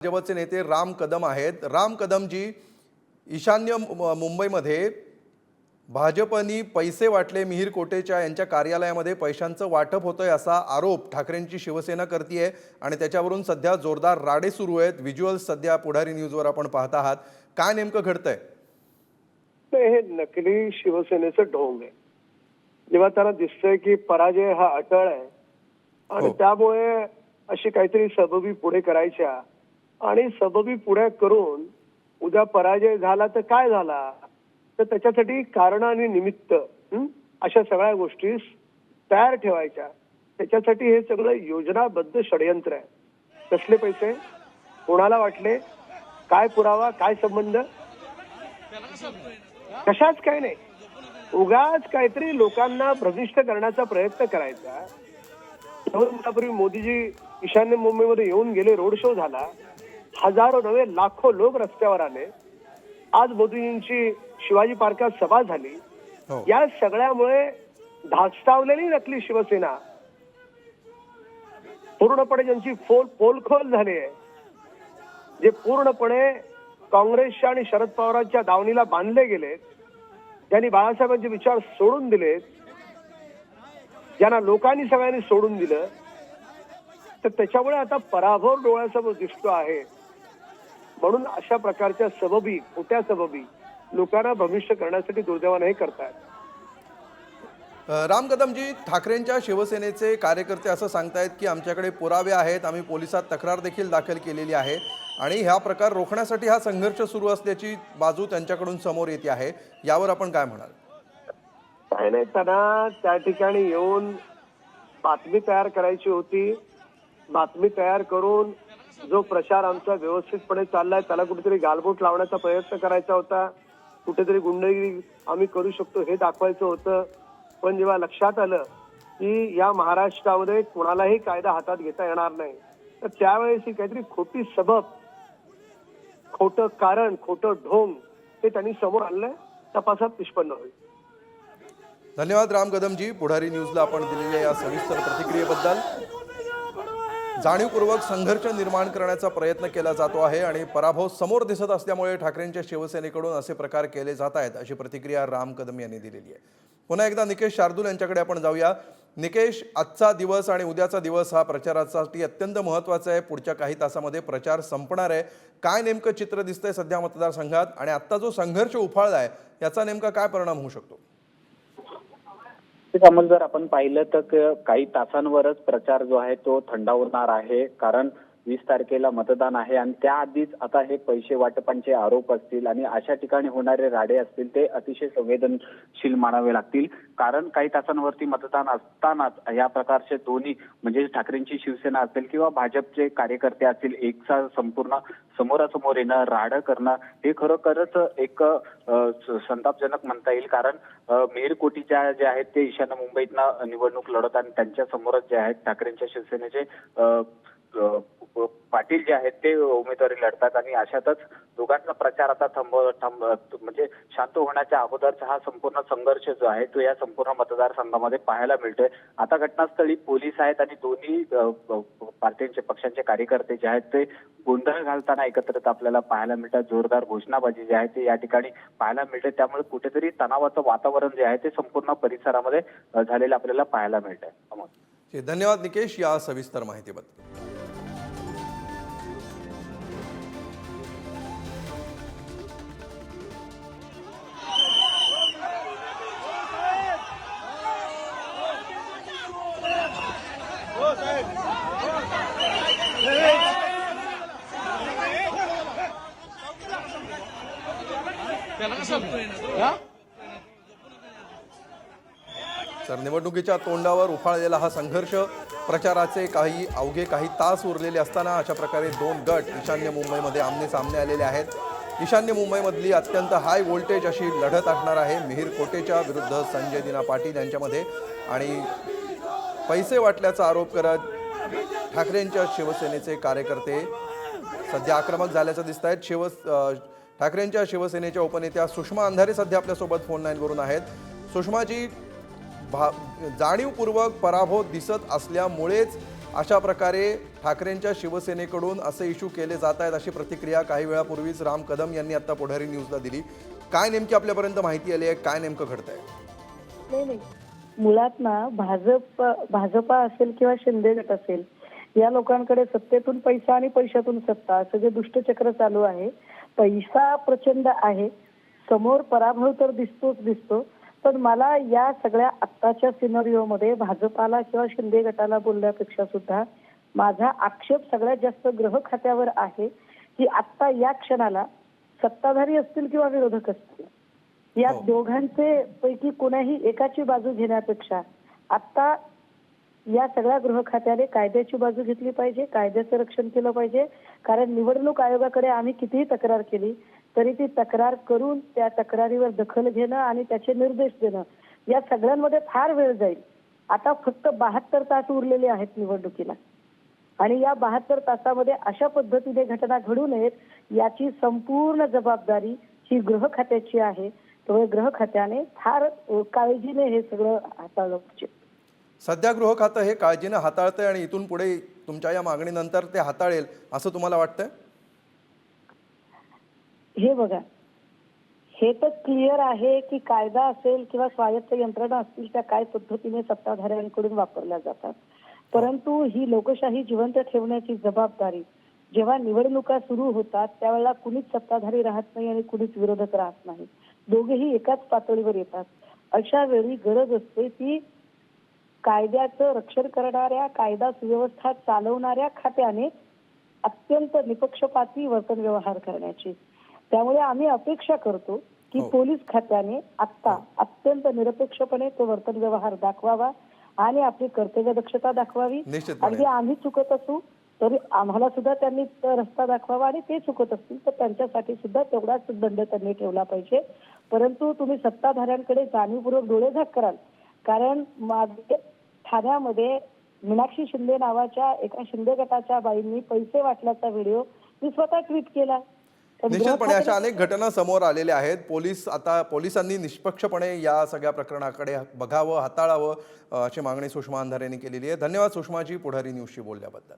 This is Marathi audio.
भाजपचे नेते राम कदम आहेत. राम कदमजी ईशान्य मुंबईमध्ये भाजपनी पैसे वाटले मिहीर कोटेच्या यांच्या कार्यालयामध्ये पैशांचं वाटप होतंय असा आरोप ठाकरेंची शिवसेना करतीये आणि त्याच्यावरून सध्या जोरदार राडे सुरू आहेत. व्हिज्युअल्स सध्या पुढारी न्यूजवर आपण पाहत आहात. काय नेमकं घडतंय? हे नकली शिवसेनेचं ढोंग आहे. जेव्हा त्यांना दिसतंय की पराजय हा अटळ आहे. आणि हो. त्यामुळे अशी काहीतरी सबबी पुढे करायच्या आणि सबबी पुढे करून उद्या पराजय झाला तर काय झाला? तर त्याच्यासाठी कारण आणि निमित्त अशा सगळ्या गोष्टी तयार ठेवायच्या. त्याच्यासाठी हे सगळं योजनाबद्ध षडयंत्र आहे. कसले पैसे? कोणाला वाटले? काय पुरावा? काय संबंध? कशाच काय नाही. उगाच काहीतरी लोकांना भ्रमिष्ट करण्याचा प्रयत्न करायचा. दोन दिवसापूर्वी मोदीजी ईशान्य मुंबईमध्ये येऊन गेले रोड शो झाला. हजारो नव्हे लाखो लोक रस्त्यावर आले. आज मोदीजींची शिवाजी पार्कात सभा झाली. हो. या सगळ्यामुळे धास्तावलेली नकली शिवसेना पूर्णपणे ज्यांची फोल पोलखोल झाली आहे जे पूर्णपणे काँग्रेसच्या आणि शरद पवारांच्या दावणीला बांधले गेलेत ज्यांनी बाळासाहेबांचे विचार सोडून दिलेत ज्यांना लोकांनी सगळ्यांनी सोडून दिलं तर त्याच्यामुळे आता पराभव डोळ्यासमोर दिसतो आहे. म्हणून अशा प्रकारच्या सबबी खोट्या सबबी लोकांना भविष्य करण्यासाठी दुर्दैवाने हे करतायत. राम कदमजी ठाकरेंच्या शिवसेनेचे कार्यकर्ते असं सांगतायत की आमच्याकडे पुरावे आहेत आम्ही पोलिसात तक्रार देखील दाखल केलेली आहे आणि ह्या प्रकार रोखण्यासाठी हा संघर्ष सुरू असल्याची बाजू त्यांच्याकडून समोर येते आहे. यावर आपण काय म्हणाल? काय नाही त्यांना त्या ठिकाणी येऊन बातमी तयार करायची होती. बातमी तयार करून जो प्रचार आमचा व्यवस्थितपणे चाललाय त्याला कुठेतरी गालबोट लावण्याचा प्रयत्न करायचा होता. कुठेतरी गुंडगिरी आम्ही करू शकतो हे दाखवायचं होतं. पण जेव्हा लक्षात आलं की या महाराष्ट्रामध्ये कोणालाही कायदा हातात घेता येणार नाही तर त्यावेळेस ही काहीतरी खोटी सबब खोटं कारण खोटं ढोंग ते त्यांनी समोर आणलंय तपासात निष्पन्न होईल. धन्यवाद राम कदमजी. पुढारी न्यूजला आपण दिलेल्या या सविस्तर प्रतिक्रियेबद्दल. जाणीवपूर्वक संघर्ष निर्माण करण्याचा प्रयत्न केला जातो आहे आणि पराभव समोर दिसत असल्यामुळे ठाकरेंच्या शिवसेनेकडून असे प्रकार केले जात आहेत अशी प्रतिक्रिया राम कदम यांनी दिलेली आहे. पुन्हा एकदा निकेश शार्दूल यांच्याकडे आपण जाऊया. निकेश आजचा दिवस आणि उद्याचा दिवस हा प्रचारासाठी अत्यंत महत्त्वाचा आहे. पुढच्या काही तासामध्ये प्रचार संपणार आहे. काय नेमकं चित्र दिसतंय सध्या मतदारसंघात आणि आत्ता जो संघर्ष उफाळला आहे याचा नेमका काय परिणाम होऊ शकतो? तेच जर आपण पाहिलं तर काही तासांवरच प्रचार जो आहे तो थंडावणार आहे. कारण वीस तारखेला मतदान आहे आणि त्याआधीच आता हे पैसे वाटपांचे आरोप असतील आणि अशा ठिकाणी होणारे राडे असतील ते अतिशय संवेदनशील मानावे लागतील. कारण काही तासांवरती मतदान असतानाच या प्रकारचे दोन्ही म्हणजे ठाकरेंची शिवसेना असेल किंवा भाजपचे कार्यकर्ते असतील एकचा संपूर्ण समोरासमोर येणं राडं करणं हे खरोखरच एक संतापजनक म्हणता येईल. कारण अ, मेहरकोटीच्या जे आहेत ते ईशान्य मुंबईतनं निवडणूक लढत आणि त्यांच्या समोरच जे आहेत ठाकरेंच्या शिवसेनेचे पाटील जे आहेत ते उमेदवारी लढतात आणि अशातच दोघांचा प्रचार आता थांबव थांब म्हणजे शांत होण्याच्या अगोदरचा हा संपूर्ण संघर्ष जो आहे तो या संपूर्ण मतदारसंघामध्ये पाहायला मिळतोय. आता घटनास्थळी पोलीस आहेत आणि दोन्ही पार्टींचे पक्षांचे कार्यकर्ते जे आहेत ते गोंधळ घालताना एकत्रित आपल्याला पाहायला मिळतात. जोरदार घोषणाबाजी जी आहे ते या ठिकाणी पाहायला मिळते. त्यामुळे कुठेतरी तणावाचं वातावरण जे आहे ते संपूर्ण परिसरामध्ये झालेलं आपल्याला पाहायला मिळतंय. अमोल. धन्यवाद निकेश या सविस्तर माहितीबद्दल. तर निवडणुकीच्या तोंडावर उफाळलेला हा संघर्ष प्रचाराचे काही अवघे काही तास उरलेले असताना अशा प्रकारे दोन गट ईशान्य मुंबईमध्ये आमने सामने आलेले आहेत. ईशान्य मुंबईमधली अत्यंत हाय व्होल्टेज अशी लढत असणार आहे. मिहीर कोटेच्या विरुद्ध संजय दिना पाटील यांच्यामध्ये. आणि पैसे वाटल्याचा आरोप करत ठाकरेंच्या शिवसेनेचे कार्यकर्ते सध्या आक्रमक झाल्याचं दिसत आहेत. शिव ठाकरेंच्या शिवसेनेच्या उपनेत्या सुषमा अंधारे सध्या आपल्यासोबत फोन लाईनवरून आहेत. सुषमाजी भा जाणीवपूर्वक पराभव दिसत असल्यामुळेच अशा प्रकारे ठाकरेंच्या शिवसेनेकडून असे इशू केले जात आहेत अशी प्रतिक्रिया काही वेळापूर्वीच राम कदम यांनी आता पुढारी न्यूजला दिली. काय नेमकी आपल्यापर्यंत माहिती आली आहे? काय नेमकं घडत नाही नाही. मुळात ना भाजप भाजपा असेल किंवा शिंदे गट असेल या लोकांकडे सत्तेतून पैसा आणि पैशातून सत्ता असं जे दुष्टचक्र चालू आहे पैसा प्रचंड आहे समोर पराभव तर दिसतोच दिसतो पण मला या सगळ्या आत्ताच्या सिनरिओमध्ये भाजपाला किंवा शिंदे गटाला बोलण्यापेक्षा सुद्धा माझा आक्षेप सगळ्यात जास्त ग्रह खात्यावर आहे की आत्ता या क्षणाला सत्ताधारी असतील किंवा विरोधक असतील या हो. दोघांचे पैकी कोणाही एकाची बाजू घेण्यापेक्षा आता या सगळ्या गृह खात्याने कायद्याची बाजू घेतली पाहिजे कायद्याचं रक्षण केलं पाहिजे. कारण निवडणूक आयोगाकडे आम्ही कितीही तक्रार केली तरी ती तक्रार करून त्या तक्रारीवर दखल घेणं आणि त्याचे निर्देश देणं या सगळ्यांमध्ये फार वेळ जाईल. आता फक्त बहात्तर तास उरलेले आहेत निवडणुकीला. आणि या बहात्तर तासामध्ये अशा पद्धतीने घटना घडू नयेत याची संपूर्ण जबाबदारी ही गृह खात्याची आहे. त्यामुळे गृह खात्याने फार काळजीने हे सगळं हाताळलं पाहिजे. सध्या गृह खातं हे काळजीनं हाताळतंय आणि इथून पुढे तुमच्या या मागणीनंतर ते हाताळेल असं तुम्हाला वाटतंय? हे बघा हे तर क्लिअर आहे की कायदा असेल किंवा स्वायत्त यंत्रणा असतील त्या काय पद्धतीने सत्ताधाऱ्यांकडून वापरल्या जातात. परंतु ही लोकशाही जिवंत ठेवण्याची जबाबदारी जेव्हा निवडणुका सुरू होतात त्यावेळेला कुणीच सत्ताधारी राहत नाही आणि कुणीच विरोधक राहत नाही. दोघेही एकाच पातळीवर येतात. अशा वेळी गरज असते ती कायद्याचं रक्षण करणाऱ्या कायदा सुव्यवस्था चालवणाऱ्या खात्याने अत्यंत निपक्षपाती वर्तन व्यवहार करण्याची त्यामुळे आम्ही अपेक्षा करतो की हो. पोलीस खात्याने आता अत्यंत निरपेक्षपणे तो वर्तन व्यवहार दाखवावा आणि आपली कर्तव्य दक्षता दाखवावी. अगदी आम्ही चुकत असू तरी आम्हाला सुद्धा त्यांनी तो रस्ता दाखवावा आणि ते चुकत असतील तर त्यांच्यासाठी सुद्धा तेवढाच दंड त्यांनी ठेवला पाहिजे परंतु तुम्ही सत्ताधाऱ्यांकडे जाणीवपूर्वक डोळेझाक कराल कारण ठाण्यामध्ये मीनाक्षी शिंदे नावाच्या एका शिंदे गटाच्या बाईंनी पैसे वाटल्याचा व्हिडिओ मी स्वतः ट्विट केला. निश्चितपणे अशा अनेक घटना समोर आलेल्या आहेत. पोलीस आता पोलिसांनी निष्पक्षपणे या सगळ्या प्रकरणाकडे बघावं हाताळावं अशी मागणी सुषमा अंधारे यांनी केलेली आहे. धन्यवाद सुषमाजी पुढारी न्यूजशी बोलल्याबद्दल.